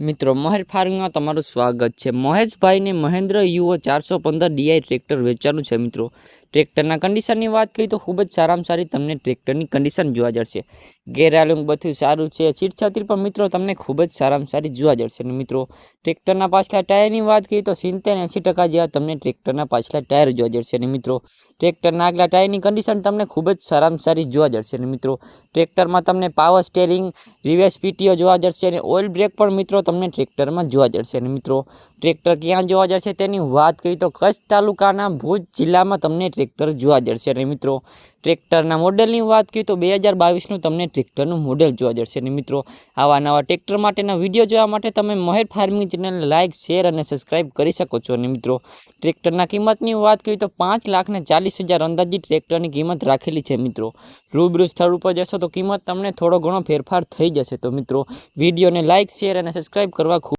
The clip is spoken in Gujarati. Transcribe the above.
મિત્રો, મહેર ફાર્મિંગમાં તમારું સ્વાગત છે. મહેશભાઈને મહેન્દ્ર યુઓ ચારસો પંદર ડીઆઈ ટ્રેક્ટર વેચવાનું છે, મિત્રો. ટ્રેક્ટરના કન્ડિશનની વાત કરીએ તો ખૂબ જ સારામાં સારી તમને ટ્રેક્ટરની કન્ડિશન જોવા જશે ગેરાલુંગ બધું સારું છે. સીટ પણ મિત્રો તમને ખૂબ જ સારામાં સારી જોવા જશે અને મિત્રો, ટ્રેક્ટરના પાછલા ટાયરની વાત કરીએ તો સિત્તેર એંસી ટકા જેવા તમને ટ્રેક્ટરના પાછલા ટાયર જોવા જશે અને મિત્રો, ટ્રેક્ટરના આગલા ટાયરની કન્ડિશન તમને ખૂબ જ સારામાં સારી જોવા જશે અને મિત્રો, ટ્રેક્ટરમાં તમને પાવર સ્ટેરિંગ રિવર્સ પીટીઓ જોવા જશે અને ઓઇલ બ્રેક પણ મિત્રો તમને ટ્રેક્ટરમાં જોવા જશે અને મિત્રો, ટ્રેક્ટર ક્યાં જોવા જશે તેની વાત કરીએ તો કચ્છ તાલુકાના ભુજ જિલ્લામાં તમને ટ્રેક્ટર જોવા જશે અને મિત્રો ટ્રેક્ટરના મોડેલની વાત કરીએ તો બે હજાર બાવીસનું તમને ટ્રેક્ટરનું મોડલ જોવા જશે અને મિત્રો, આવા નવા ટ્રેક્ટર માટેના વીડિયો જોવા માટે તમે મહેર ફાર્મિંગ ચેનલને લાઇક શેર અને સબસ્ક્રાઇબ કરી શકો છો. અને મિત્રો, ટ્રેક્ટરના કિંમતની વાત કરીએ તો પાંચ લાખ ને ચાલીસ હજાર અંદાજિત ટ્રેક્ટરની કિંમત રાખેલી છે. મિત્રો, રૂબરૂ સ્થળ ઉપર જશો તો કિંમત તમને થોડો ઘણો ફેરફાર થઈ જશે. તો મિત્રો, વિડીયોને લાઇક શેર અને સબસ્ક્રાઇબ કરવા ખૂબ